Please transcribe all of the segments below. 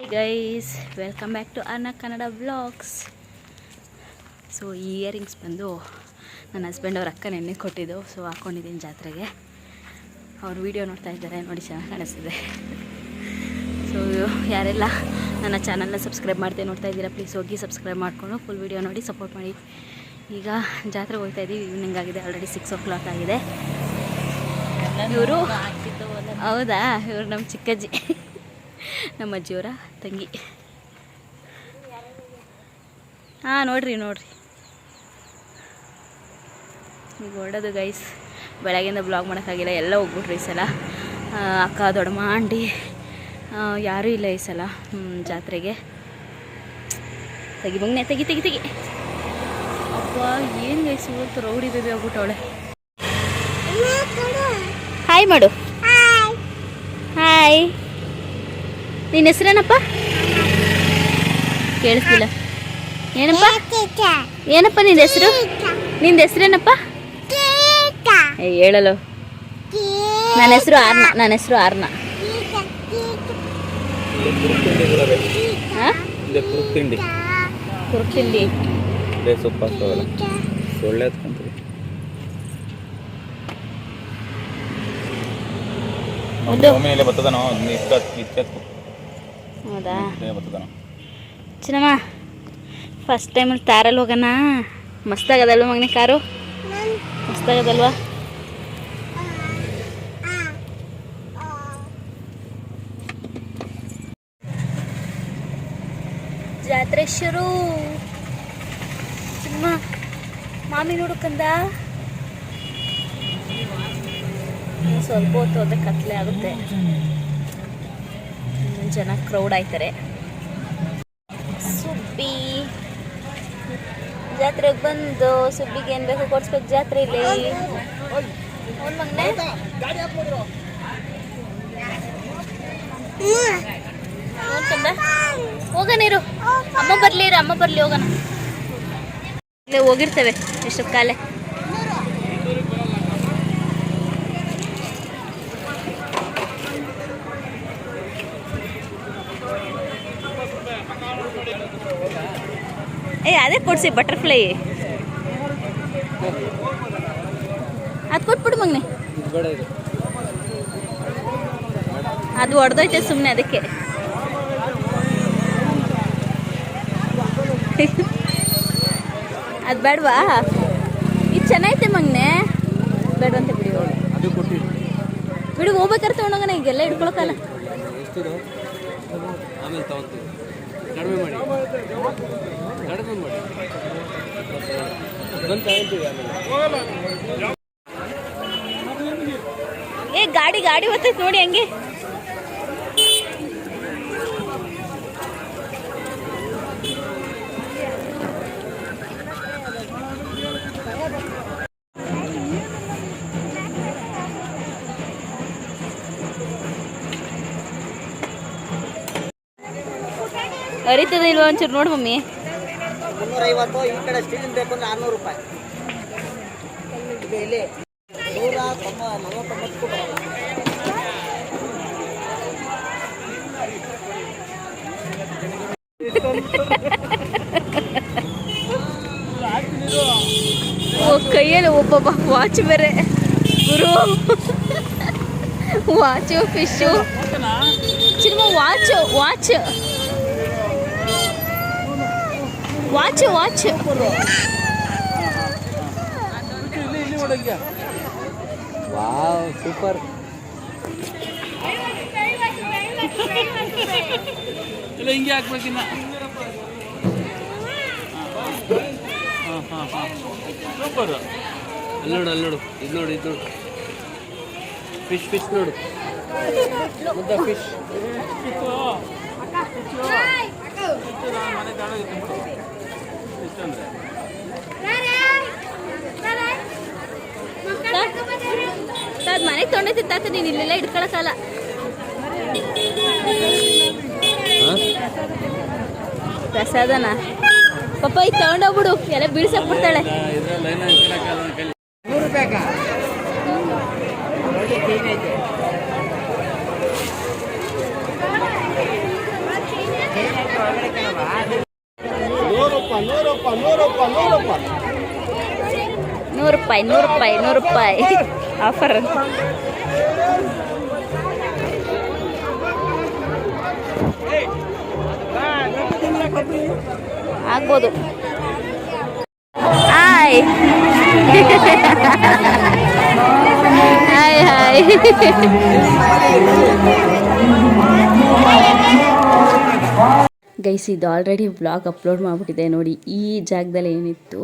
Guys welcome back to ಅನ್ನ Kannada vlogs so earrings ಬಂದು ನನ್ನ ಹಸ್ಬೆಂಡ್ ಅವ್ರ ಅಕ್ಕ ನೆನ್ನೆ ಕೊಟ್ಟಿದ್ದು. ಸೊ ಹಾಕ್ಕೊಂಡಿದ್ದೀನಿ ಜಾತ್ರೆಗೆ. ಅವ್ರು ವಿಡಿಯೋ ನೋಡ್ತಾ ಇದ್ದಾರೆ, ನೋಡಿ ಚೆನ್ನಾಗಿ ಕಾಣಿಸ್ತಿದೆ. ಸೊ ಯಾರೆಲ್ಲ ನನ್ನ ಚಾನಲ್ನ ಸಬ್ಸ್ಕ್ರೈಬ್ ಮಾಡ್ತೇನೆ ನೋಡ್ತಾ ಇದ್ದೀರಾ ಪ್ಲೀಸ್ ಹೋಗಿ ಸಬ್ಸ್ಕ್ರೈಬ್ ಮಾಡಿಕೊಂಡು ಫುಲ್ ವೀಡಿಯೋ ನೋಡಿ ಸಪೋರ್ಟ್ ಮಾಡಿ. ಈಗ ಜಾತ್ರೆಗೆ ಹೋಗ್ತಾ ಇದ್ದೀವಿ ಈವ್ನಿಂಗ್ ಆಗಿದೆ ಆಲ್ರೆಡಿ ಸಿಕ್ಸ್ ಓ ಕ್ಲಾಕ್ ಆಗಿದೆ. ಇವರು ಹೌದಾ? ಇವರು ನಮ್ಮ ಚಿಕ್ಕಜ್ಜಿ. ನಮ್ಮ ಅಜ್ಜಿಯವರ ತಂಗಿ. ಹಾಂ ನೋಡ್ರಿ ನೋಡ್ರಿ. ಈಗ ಹೊರಡೋದು ಗೈಸ್ ಬೆಳಗ್ಗೆಯಿಂದ ಬ್ಲಾಗ್ ಮಾಡೋಕ್ಕಾಗಿಲ್ಲ ಎಲ್ಲ ಹೋಗ್ಬಿಟ್ರಿ ಈ ಸಲ. ಅಕ್ಕ ದೊಡ್ಡಮ್ಮ ಆಂಟಿ ಯಾರೂ ಇಲ್ಲ ಈ ಸಲ ಜಾತ್ರೆಗೆ. ತೆಗಿ ಬಂಗ್ನೆ ತೆಗಿ ತೆಗಿ ತೆಗಿ. ಅಪ್ಪ ಏನು ಗೈಸ್ ಇವತ್ತು ರೌಡಿ ಬೇಬಿ ಹೋಗ್ಬಿಟ್ಟವಳೆ ಹಾಯ್ ಮಾಡು. ಹಾಯ್ ನಿನ್ನ ಹೆಸ್ರೇನಪ್ಪ? ಕೇಳಿಸ್ತಿಲ್ಲ ಏನಪ್ಪ? ಏನಪ್ಪ ನಿನ್ನ ಹೆಸರು? ನಿಂದ ಹೆಸರೇನಪ್ಪ? ಹೇಳಲು. ನನ್ನ ಹೆಸರು ಆರ್ನ ನನ್ನ ಹೆಸರು ಆರ್ನ. ಹಾಂ? ಇದೆ ಕುರುಕ್ ತಿಂಡಿ. ಕುರುಕ್ ತಿಂಡಿ. ಇದೇ ಸೊಪ್ಪು ಹಾಕ್ತಾವಲ್ಲ. ಸೊಳ್ಳೆ. ಒಮ್ಮೆಲೆ ಬರ್ತದನೋ ಇತ್ಕತ್ ಇತ್ಕತ್ ಹೌದಾ? ಚಿನ್ನಮ್ಮ ಫಸ್ಟ್ ಟೈಮ್ ತಾರಲ್ಲಿ ಹೋಗೋಣ. ಮಸ್ತಾಗದಲ್ವ ಮಗನೇ ಕಾರು? ಮಸ್ತಾಗದಲ್ವಾ ಜಾತ್ರೆ ಶುರು. ಚಿನ್ನ ಮಾಮಿ ನೋಡು ಕಂದ. ಸ್ವಲ್ಪ ಹೊತ್ತು ಹೋದ್ರೆ ಕತ್ಲೆ ಆಗುತ್ತೆ. ಜನ ಕ್ರೌಡ್ ಆಯ್ತಾರೆ ಸುಬ್ಬಿ. ಜಾತ್ರೆಗೆ ಬಂದು ಸುಬ್ಬಿಗೆ ಏನ್ ಬೇಕು ಕೊಡ್ಸ್ಬೇಕು ಜಾತ್ರೆ ಇಲ್ಲಿ. ಮಗ್ನೆ. ನೋಡ್ಕೊಂಡ ಹೋಗೋಣ ಇರು. ಅಮ್ಮ ಬರ್ಲಿ ಅಮ್ಮ ಬರ್ಲಿ ಹೋಗೋಣ. ಹೋಗಿರ್ತೇವೆ, ಎಷ್ಟು ಕಾಲೆ. ಅದೇ ಕೊಡ್ಸಿ ಬಟರ್ಫ್ಲೈ ಅದು ಕೊಟ್ಬಿಡು ಮಗ್ನೆ. ಅದು ಹೊಡೆದೋಯ್ತೆ ಸುಮ್ಮನೆ ಅದಕ್ಕೆ. ಅದು ಬೇಡವಾ? ಇದು ಚೆನ್ನಾಗೈತೆ ಮಗ್ನೆ. ಬೇಡವಂತೆ ಬಿಡಿ. ಓ ಅದು ಕೊಟ್ಟಿದ್ದು ಬಿಡು ಹೋಗ್ಬೇಕಾದ್ರೆ ತೊಗೊಂಡೋಗೋಣ ಈಗೆಲ್ಲ ಹಿಡ್ಕೊಳಕಲ್ಲ ಎಷ್ಟಿದು? ಆಮೇಲೆ ತಗೊಂತೀವಿ ಕಡಿಮೆ ಮಾಡಿ ಕಡಿಮೆ ಮಾಡಿ ಬಂದು ತಗೊಂತೀವಿ ಆಮೇಲೆ ಏ ಗಾಡಿ ಗಾಡಿ ಬರ್ತೈತೆ ನೋಡಿ ಹಂಗೆ. ಅರಿತದ ಇಲ್ವಾ ಒಂಚೂರು ನೋಡಿ ಮಮ್ಮಿ. ಮುನ್ನೂರೈವತ್ತು ಈ ಕಡೆ ಸ್ಟೀಲಿನ ಬೇಕು ಅಂದ್ರೆ ಆರ್ನೂರು ರೂಪಾಯಿ. ಇಲ್ಲಿ ನೂರ ತೊಂಬ ನಲವತ್ತೊಂಬತ್ತು ಬರಲ್ಲ ಕೈಯಲ್ಲಿ ಒಬ್ಬೊಬ್ಬ ವಾಚ್ ಬೇರೆ. ಗುರು. Watch fish Chinma watch watch watch watch wow super ಇಲ್ಲ ಹಿಂಗೆ ಹಾಕ್ಬೇಕಿನ್ನ ಹಾಂ ಹಾಂ ಹಾಂ ಸೂಪರ್ ಅಲ್ಲಿ ನೋಡು ಅಲ್ಲಿ ನೋಡು. ಇದು ನೋಡು ಇದು ನೋಡು. ಫಿಶ್ ಫಿಶ್ ನೋಡು. ಮುದ್ದ ಫಿಶ್ ತಾತ ಮನೆಗೆ ತೊಗೊಂಡೈತಿ ತಾತ ನೀನು ಇಲ್ಲೆಲ್ಲ ಇಟ್ಕೊಳಕಲ್ಲ ಪ್ರಸಾದನ? ಪಾಪ ಈಗ ತಗೊಂಡೋಗ್ಬಿಡು. ಎಲ್ಲ ಬೀಳ್ಸಕ್ಬಿಡ್ತಾಳೆ ಇದ್ರಲ್ಲಿ ಲೈನ್ ಹಾಕಿಡಕ್ಕಾಗಲ್ಲ ಕೈಲಿ ನೂರು ರೂಪಾಯಿ ಒಳ್ಳೆ ಕ್ಲೀನ್ ಐತೆ ನೂರು ರೂಪಾಯಿ ನೂರು ರೂಪಾಯಿ ನೂರು ರೂಪಾಯಿ ಆಫರ್ ಆಗ್ಬೋದು ಹಾಯ್ ಹಾಯ್ ಹಾಯ್ ಗೈಸ್ ಇದು ಆಲ್ರೆಡಿ ಬ್ಲಾಗ್ ಅಪ್ಲೋಡ್ ಮಾಡಿಬಿಟ್ಟಿದೆ ನೋಡಿ. ಈ ಜಾಗದಲ್ಲಿ ಏನಿತ್ತು,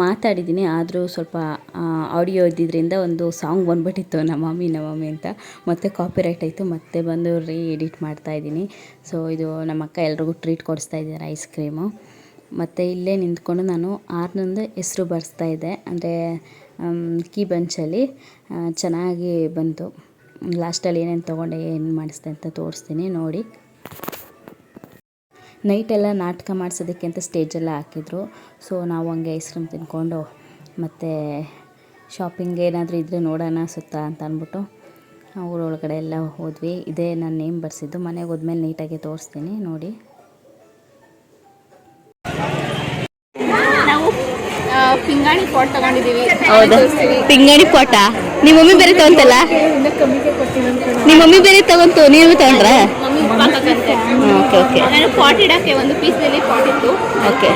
ಮಾತಾಡಿದ್ದೀನಿ, ಆದರೂ ಸ್ವಲ್ಪ ಆಡಿಯೋ ಇದ್ದಿದ್ದರಿಂದ ಒಂದು ಸಾಂಗ್ ಬಂದ್ಬಿಟ್ಟಿತ್ತು, ನಮ್ಮ ಮಮ್ಮಿ ನಮ್ಮ ಮಮ್ಮಿ ಅಂತ. ಮತ್ತೆ ಕಾಪಿರೈಟ್ ಆಯಿತು, ಮತ್ತೆ ಬಂದು ರೀ ಎಡಿಟ್ ಮಾಡ್ತಾ ಇದ್ದೀನಿ. ಸೊ ಇದು ನಮ್ಮ ಅಕ್ಕ ಎಲ್ರಿಗೂ ಟ್ರೀಟ್ ಕೊಡಿಸ್ತಾ ಇದ್ದಾರೆ ಐಸ್ ಕ್ರೀಮು ಮತ್ತು ಇಲ್ಲೇ ನಿಂತ್ಕೊಂಡು ನಾನು ಆರ್ನೊಂದು ಹೆಸರು ಬರೆಸ್ತಾ ಇದ್ದೆ. ಅಂದರೆ ಕೀ ಬಂಚಲ್ಲಿ ಚೆನ್ನಾಗಿ ಬಂತು. ಲಾಸ್ಟಲ್ಲಿ ಏನೇನು ತೊಗೊಂಡೆ, ಏನು ಮಾಡಿಸ್ದೆ ಅಂತ ತೋರಿಸ್ತೀನಿ, ನೋಡಿ. ನೈಟೆಲ್ಲ ನಾಟಕ ಮಾಡಿಸೋದಕ್ಕೆ ಅಂತ ಸ್ಟೇಜೆಲ್ಲ ಹಾಕಿದ್ರು. ಸೊ ನಾವು ಹಂಗೆ ಐಸ್ ಕ್ರೀಮ್ ತಿನ್ಕೊಂಡು ಮತ್ತು ಶಾಪಿಂಗ್ ಏನಾದರೂ ಇದ್ದರೆ ನೋಡೋಣ ಸುತ್ತ ಅಂತ ಅಂದ್ಬಿಟ್ಟು ಊರೊಳಗಡೆ ಎಲ್ಲ ಹೋದ್ವಿ. ಇದೇ ನಾನು ನೇಮ್ ಬರ್ಸಿದ್ದು. ಮನೆಗೆ ಹೋದ್ಮೇಲೆ ನೀಟಾಗಿ ತೋರಿಸ್ತೀನಿ. ನೋಡಿ. ಪಿಂಗಾಣಿ ಪಾಟ್ ತಗೊಂಡಿದೀವಿ ಹೌದಾ? ಪಿಂಗಾಣಿ ಪಾಟ ನಿಮ್ಮ ಮಮ್ಮಿ ಬೇರೆ ತಗೊಂತಲ್ಲ? ನಿಮ್ಮ ಮಮ್ಮಿ ಬೇರೆ ತಗೊಂತು ನೀವು ತಗೊಂಡ್ರ? Okay okay. ನಾನು ಪಾಟ್ ಇಡಕ್ಕೆ ಒಂದು ಪೀಸ್ನಲ್ಲಿ ಪಾಟ್ ಇತ್ತು ಓಕೆ.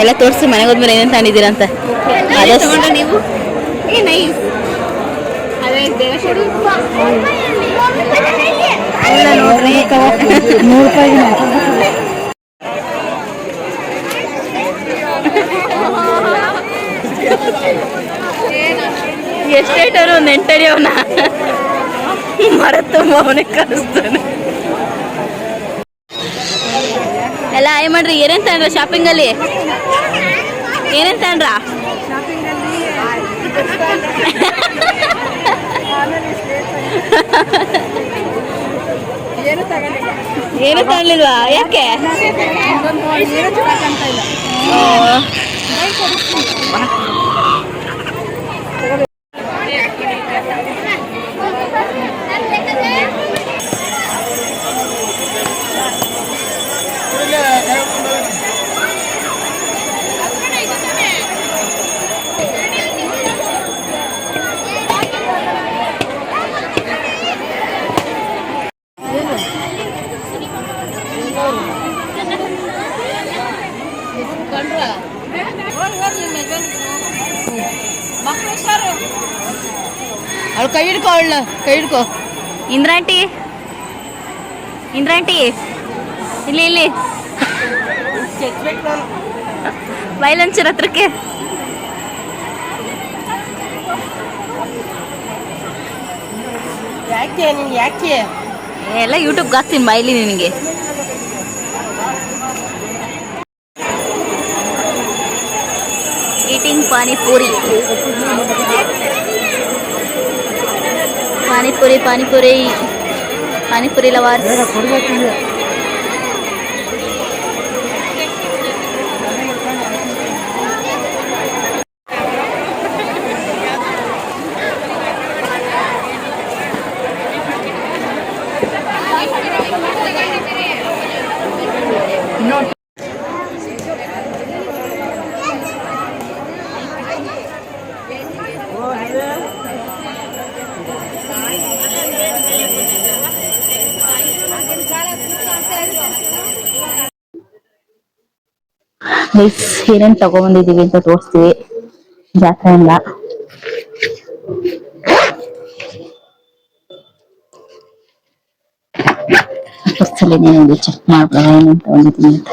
ಎಲ್ಲ ತೋರಿಸಿ ಮನೆಗೆ ಹೋದ್ಮೇಲೆ ಏನೇನು ತಗೊಂಡಿದ್ದೀರಾ ಅಂತ ನೀವು ಏ ನೈಸ್ ಅದೇ ಬೇಗ ಶುರು ಎಷ್ಟೇಟರು ಒಂದು ಎಂಟರಿ ಅವನ. ಮರ ತುಂಬ ಅವನಿಗೆ ಕಳಿಸ್ತಾನೆ ಆಯ್ ಮಾಡ್ರಿ. ಏನೇನ್ ತಂದ್ರ ಶಾಪಿಂಗ್ ಅಲ್ಲಿ? ಏನೇನ್ ತಗೊಂಡ್ರ? ಏನು ತಗೊಂಡಿಲ್ವಾ? ಯಾಕೆ ಓ. ಅವಳು ಕೈ ಹಿಡ್ಕೊ ಅವಳ ಕೈ ಹಿಡ್ಕೊ. ಇಂದ್ರಾಂಟಿ ಇಂದ್ರಾಂಟಿ ಇಲ್ಲಿ ಇಲ್ಲಿ. ಬೈಲಂಚರ್ ಹತ್ರಕ್ಕೆ. ಯಾಕೆ ನೀನು ಯಾಕೆ? ಎಲ್ಲ ಯೂಟ್ಯೂಬ್ಗೆ ಹಾಕ್ತೀನಿ ಮೈಲಿ ನಿನಗೆ. पाणीपुरी पाणीपुरी पाणीपुरी पाणीपुरीला वार ಗೈಸ್ ಏನೇನ್ ತಗೊಂಡ್ಬಂದಿದೀವಿ ಅಂತ ತೋರಿಸ್ತೀವಿ. ಜಾತ್ರೆಯಿಂದ ಫಸ್ಟಲ್ಲಿ ಏನೇನಿದೆ ಚೆಕ್ ಮಾಡ್ಬೋದ ಏನೇನ್ ತಗೊಂಡಿದ್ದೀನಿ ಅಂತ.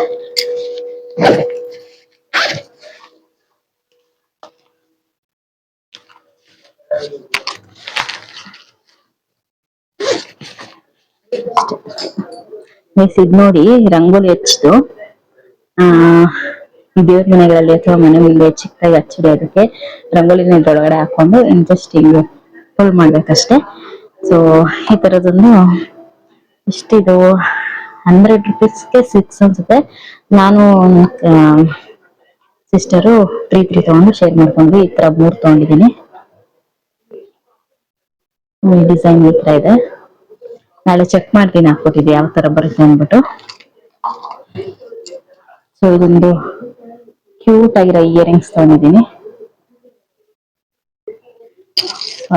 ನೋಡಿ, ರಂಗೋಲಿ ಹಚ್ಚಿತು ಆ ದೇವ್ರ ಮನೆಗಳಲ್ಲಿ ಅಥವಾ ಮನೆ ಮುಂದೆ ಚಿಕ್ಕದಾಗಿ ಹಚ್ಚಿದೆ ಅದಕ್ಕೆ ರಂಗೋಲಿನ ಇದ್ರೊಳಗಡೆ ಹಾಕೊಂಡು ಇಂಟ್ರೆಸ್ಟಿಂಗ್ ಫುಲ್ ಮಾಡ್ಬೇಕಷ್ಟೆ. ಸೊ ಈ ತರದೊಂದು ಇಷ್ಟಿದು ಹಂಡ್ರೆಡ್ ರುಪೀಸ್ಗೆ ಸಿಕ್ಸ್ ಅನ್ಸುತ್ತೆ. ನಾನು ಸಿಸ್ಟರು ತ್ರೀ ತಗೊಂಡು ಶೇರ್ ಮಾಡ್ಕೊಂಡು ಈ ತರ ಮೂರ್ ತಗೊಂಡಿದ್ದೀನಿ. ಈ ಡಿಸೈನ್ ಈ ತರ ಇದೆ. ನಾಳೆ ಚೆಕ್ ಮಾಡ್ತೀನಿ ಹಾಕ್ಕೊಟ್ಟಿದ್ದೆ ಯಾವ ತರ ಬರುತ್ತೆ ಅಂದ್ಬಿಟ್ಟು. ಸೊ ಇದೊಂದು ಕ್ಯೂಟ್ ಆಗಿರೋ ಇಯರಿಂಗ್ಸ್ ತಗೊಂಡಿದ್ದೀನಿ.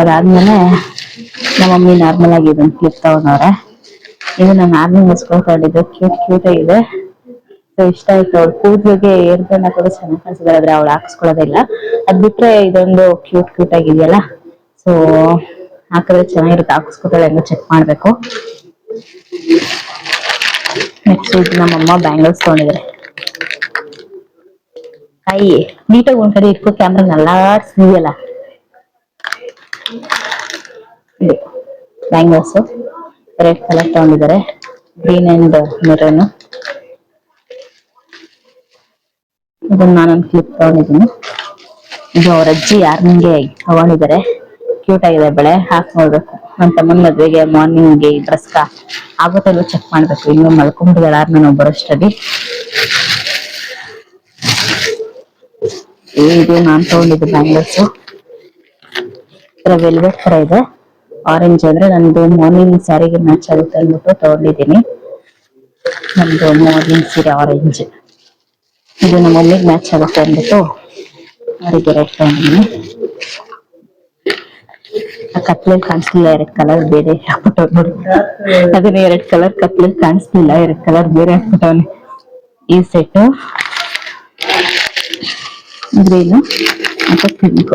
ಅದಾದ್ಮೇಲೆ ನಮ್ಮ ಮಮ್ಮಿ ನಾರ್ಮಲ್ ಆಗಿ ಇದನ್ನ ಕ್ಲಿಪ್ ಇದು ನಾನು ಆರ್ಮಿಗೋಸ್ಕರ ತಗೊಂಡಿದ್ದು. ಕ್ಯೂಟ್ ಕ್ಯೂಟ್ ಆಗಿದೆ. ಸೊ ಇಷ್ಟ ಆಯ್ತು ಅವ್ಳ ಕೂದಲಿಗೆ ಏರ್ ಕೂಡ ಚೆನ್ನಾಗಿ ಕಾಣಿಸಿದ್ರೆ ಆದ್ರೆ ಅವಳು ಹಾಕ್ಸ್ಕೊಳ್ಳೋದಿಲ್ಲ ಅದ್ ಬಿಟ್ರೆ ಇದೊಂದು ಕ್ಯೂಟ್ ಕ್ಯೂಟ್ ಆಗಿದೆಯಲ್ಲ? ಸೊ ಹಾಕಿದ್ರೆ ಚೆನ್ನಾಗಿರುತ್ತೆ. ಹಾಕಿಸ್ಕೊತಾಳೆ ಅಂತ ಚೆಕ್ ಮಾಡ್ಬೇಕು. ನೆಕ್ಸ್ಟ್ ಇದು ನಮ್ಮಮ್ಮ ಬ್ಯಾಂಗಲ್ಸ್ ತಗೊಂಡಿದ್ದಾರೆ. ತಾಯಿ ನೀಟಾಗಿ ಒಂದ್ ಕಡೆ ಇಟ್ಕೋ ಕ್ಯಾಮ್ರಾ ನಲ್ಲಾಡ್ಸಿದೆಯಲ್ಲ ಬ್ಯಾಂಗಲ್ಸ್ ರೆಡ್ ಕಲರ್ ತಗೊಂಡಿದ್ದಾರೆ. ಗ್ರೀನ್ ಅಂಡ್ ಮೆರೂನ್ ಇದನ್ನ ನಾನೊಂದು ಕ್ಲಿಪ್ ತಗೊಂಡಿದ್ದೀನಿ. ಇದು ಅವ್ರ ಅಜ್ಜಿ ಯಾರ್ನಿಂಗೆ ತಗೊಂಡಿದ್ದಾರೆ. ಕ್ಯೂಟ್ ಆಗಿದೆ ಬೆಳೆ, ಹಾಕಿ ನೋಡ್ಬೇಕು. ನನ್ನ ತಮ್ಮನ ಮದ್ವೆಗೆ ಮಾರ್ನಿಂಗ್ಗೆ ಈ ಡ್ರೆಸ್ ಆಗುತ್ತಲ್ಲೂ ಚೆಕ್ ಮಾಡ್ಬೇಕು. ಇನ್ನು ಮಲ್ಕೊಂಡ್ಬಿಟ್ಟಿದ್ದಾಳೆ ನಾನು ಬರೋಷ್ಟರಲ್ಲಿ. ಇದು ನಾನ್ ತಗೊಂಡಿದ್ದು ಬ್ಯಾಂಗಲ್ಸ್ ವೆಲ್ವೆಟ್ ತರ ಇದೆ. ಆರೆಂಜ್ ಅಂದ್ರೆ ನಂದು ಮಾರ್ನಿಂಗ್ ಸ್ಯಾರಿಗೆ ಮ್ಯಾಚ್ ಆಗುತ್ತೆ ಅಂದ್ಬಿಟ್ಟು ತಗೊಂಡಿದ್ದೀನಿ. ನಮ್ದು ಮಾರ್ನಿಂಗ್ ಸೀರೆ ಆರೆಂಜ್ ಇದು ನಮ್ಮ ಮಮ್ಮಿಗೆ ಮ್ಯಾಚ್ ಆಗುತ್ತೆ ಅಂದ್ಬಿಟ್ಟು ಅವರಿಗೆ ರೆಡ್ ತಗೊಂಡಿದ್ದೀನಿ. ಕಾಣಿಸ್ಲಿಲ್ಲ, ಎರಡ್ ಕಲರ್ ಬೇರೆ ಹಾಕ್ಬಿಟ್ಟವ್ ನೋಡಿ. ಅದನ್ನ ಎರಡ್ ಕಲರ್ ಕತ್ಲಲ್ಲಿ ಕಾಣಿಸ್ಲಿಲ್ಲ, ಎರಡ್ ಕಲರ್ ಬೇರೆ ಹಾಕ್ಬಿಟ್ಟವನೆ ಈ ಸೆಟ್ ಗ್ರೀನು ಮತ್ತೆ ಪಿಂಕ್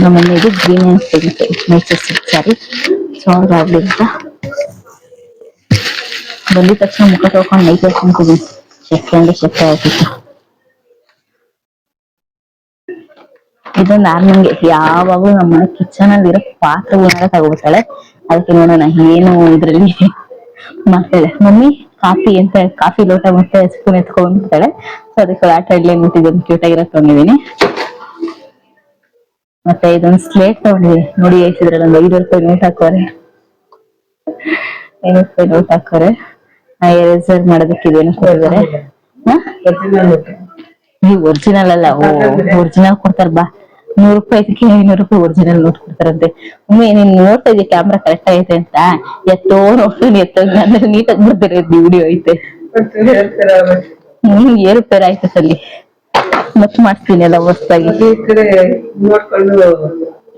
ನಮ್ಮ ಮನೆಯದು ಗ್ರೀನ್ ಅಂತ ಪಿಂಕ್ ಸಿಲ್ಕ್ ಸ್ಯಾರಿ ಸೊ ಅವ್ರಾಗ್ಲಿ ಅಂತ. ಬಂದಿದ ತಕ್ಷಣ ಮುಖ ತೊಳ್ಕೊಂಡು ನೈಟ್ ಹಾಕೊಂತಿದ್ದೀನಿ ಶಕ್ತಿ ಅಂದ್ರೆ ಶಕ್ತಿ ಆಗ್ತಿತ್ತು ಇದು ನಾನು ನಂಗೆ ಯಾವಾಗೂ ನಮ್ಮ ಮನೆ ಕಿಚನ್ ಅಲ್ಲಿ ಇರೋ ಪಾತ್ರಗಳನ್ನ ತಗೋಬಿಡ್ತಾಳೆ ಅದಕ್ಕೆ ನೋಡೋಣ ಏನು ಇದ್ರಲ್ಲಿ. ಮಾಡ್ತಾಳೆ ಮಮ್ಮಿ ಕಾಫಿ ಅಂತ, ಕಾಫಿ ಲೋಟ ಮತ್ತೆ ಸ್ಪೂನ್ ಎತ್ಕೊಂಡ್ಬಿಡ್ತಾಳೆ ಅದಕ್ಕೆ ಆಟ ಇಡ್ಲಿ ಇದೊಂದು ಕ್ಯೂಟ್ ಆಗಿರೋ ತಗೊಂಡಿದೀನಿ. ಮತ್ತೆ ಇದೊಂದು ಸ್ಲೇಟ್ ತಗೊಂಡಿದೀನಿ. ನೋಡಿ ಇದ್ರಲ್ಲಿ ಒಂದು ಐದು ರೂಪಾಯಿ ನೋಟ್ ಹಾಕೋರೆ. ಐದು ರೂಪಾಯಿ ನೋಟ್ ಹಾಕೋರೆ. ಎರೇಸರ್ ಮಾಡೋದಕ್ಕೆ ಇದೇನು ಕೊಡಿದ್ದಾರೆ ಈ ಒರಿಜಿನಲ್ ಅಲ್ಲ, ಓ ಒರಿಜಿನಲ್ ಕೊಡ್ತಾರ, ಬಾ. ನೂರು ಇದಕ್ಕೆ ಐನೂರು ರೂಪಾಯಿ ಒರಿಜಿನಲ್ ನೋಟ್ ಕೊಡ್ತಾರಂತೆ. ಒಮ್ಮೆ ನೀನ್ ನೋಡ್ತಾ ಇದೀಯ ಕ್ಯಾಮ್ರಾ ಕರೆಕ್ಟ್ ಐತೆ ಅಂತ? ಎತ್ತೋ ನೋಡ್ಕೊಂಡು ಎತ್ತೋ ಅಂದ್ರೆ ನೀಟಾಗಿ ಬರ್ತಾರೆ ವಿಡಿಯೋ ಐತೆ. ಹ್ಮ್ ಏರುಪೇರ್ ಆಯ್ತು ಸಲ್ಲಿ ಮತ್ ಮಾಡ್ತೀನಿ ಎಲ್ಲ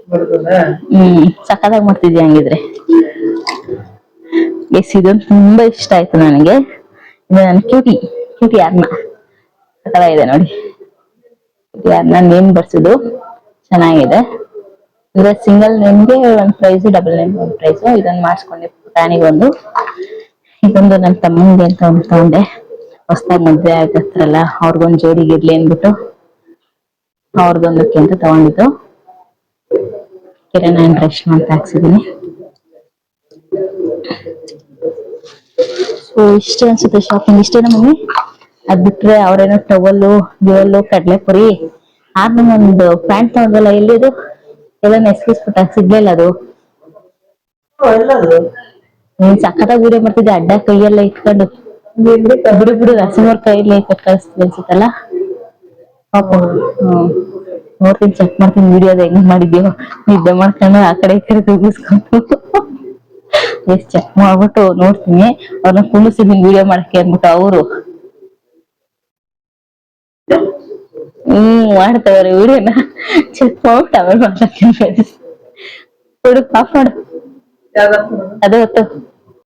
ಬರ್ಬೋದಾ ಹ್ಮ್ ಸಖತ್ತಾಗಿ ಮಾಡ್ತಿದ್ಯ ಹಂಗಿದ್ರೆ? ಎಸ್ ಇದೊಂದು ತುಂಬಾ ಇಷ್ಟ ಆಯ್ತು ನನಗೆ. ಇದು ನನ್ನ ಕ್ಯೂಟಿ ಕ್ಯೂಟಿ ಅನ್ನ ಇದೆ ನೋಡಿ. ಅನ್ನ ನೇಮ್ ಬರ್ಸಿದ್ದು. ಚೆನ್ನಾಗಿದೆ. ಅಂದ್ರೆ ಸಿಂಗಲ್ ನೇಮ್ಗೆ ಒಂದ್ ಪ್ರೈಸ್ ಡಬಲ್ ನೇಮ್ ಒಂದ್ ಪ್ರೈಸ್ ಇದನ್ನ ಮಾಡಿಸ್ಕೊಂಡೆ ಪ್ಯಾನಿಗೆ ಒಂದು ಇದೊಂದು ನನ್ನ ತಮ್ಮಂಗೆ ಅಂತ ಒಂದು ತಗೊಂಡೆ. ಹೊಸ್ದಾಗಿ ಮದ್ವೆ ಆಗತ್ತಲ್ಲ ಅವ್ರಿಗೊಂದು ಜೋಡಿಗೆ ಇರ್ಲಿ ಅಂದ್ಬಿಟ್ಟು ಅವ್ರದೊಂದಕ್ಕೆ ಅಂತ ತಗೊಂಡಿದ್ದು. ಕಿರಣ್ ಅಂಡ್ ರೇಷ್ಮಾ ಅಂತ ಹಾಕ್ಸಿದೀನಿ. ಸೊ ಇಷ್ಟೇ ಅನ್ಸುತ್ತೆ ಶಾಪಿಂಗ್ ಇಷ್ಟೇ ಮಮ್ಮಿ ಅದ್ ಬಿಟ್ರೆ ಅವ್ರೇನೋ ಟವಲ್ಲು ಗಿವಲ್ಲು ಕಡ್ಲೆಪುರಿ ಆದ್ಮೇಲೆ ಒಂದು ಪ್ಯಾಂಟ್ ತಗೊಂಡಲ್ಲ ಎಲ್ಲಿದು ಎಲ್ಲ ನೆಸ್ಕಿಸ್ಬಿಟ್ಟ ಸಿಗ್ಲಿಲ್ಲ ಅದು? ನೀನ್ ಸಖತ್ತಾಗಿ ವಿಡಿಯೋ ಮಾಡ್ತಿದ್ದೆ ಅಡ್ಡ ಕೈಯೆಲ್ಲ ಇಟ್ಕೊಂಡು. ಬಿಡು ಬಿಡು ರಸಮೋರ್ ಕೈಯಲ್ಲಿ ಕೊಟ್ಟು ಕಳಿಸ್ತೀವಿ ಅನ್ಸುತ್ತಲ್ಲ? ಪಾಪ. ಹ್ಮ್. ನೋಡ್ತೀನಿ ಚೆಕ್ ಮಾಡ್ತೀನಿ ವಿಡಿಯೋದ ಹೆಂಗ್ ಮಾಡಿದ್ಯೋ. ನಿದ್ದೆ ಮಾಡ್ಕೊಂಡು ಆ ಕಡೆ ಈ ಕಡೆ ತೂಗಿಸ್ಕೊಂಡು ಎಷ್ಟ್ ಚೆಕ್ ಮಾಡ್ಬಿಟ್ಟು ನೋಡ್ತೀನಿ. ಅವ್ರನ್ನ ಕುಣಿಸಿದೀನಿ ವಿಡಿಯೋ ಮಾಡಕ್ಕೆ ಅಂದ್ಬಿಟ್ಟು ಅವರು. ಹ್ಮ್ ಮಾಡ್ತಾವ್ರೆ ವಿಡಿಯೋನ ಚೆಕ್ ಮಾಡ್ಬಿಟ್ಟು ಆಮೇಲೆ ಮಾತಾಡ್ತೀನಿ ಕೊಡು ಆಫ್ ಮಾಡು. ಅದು ಹೊತ್ತು.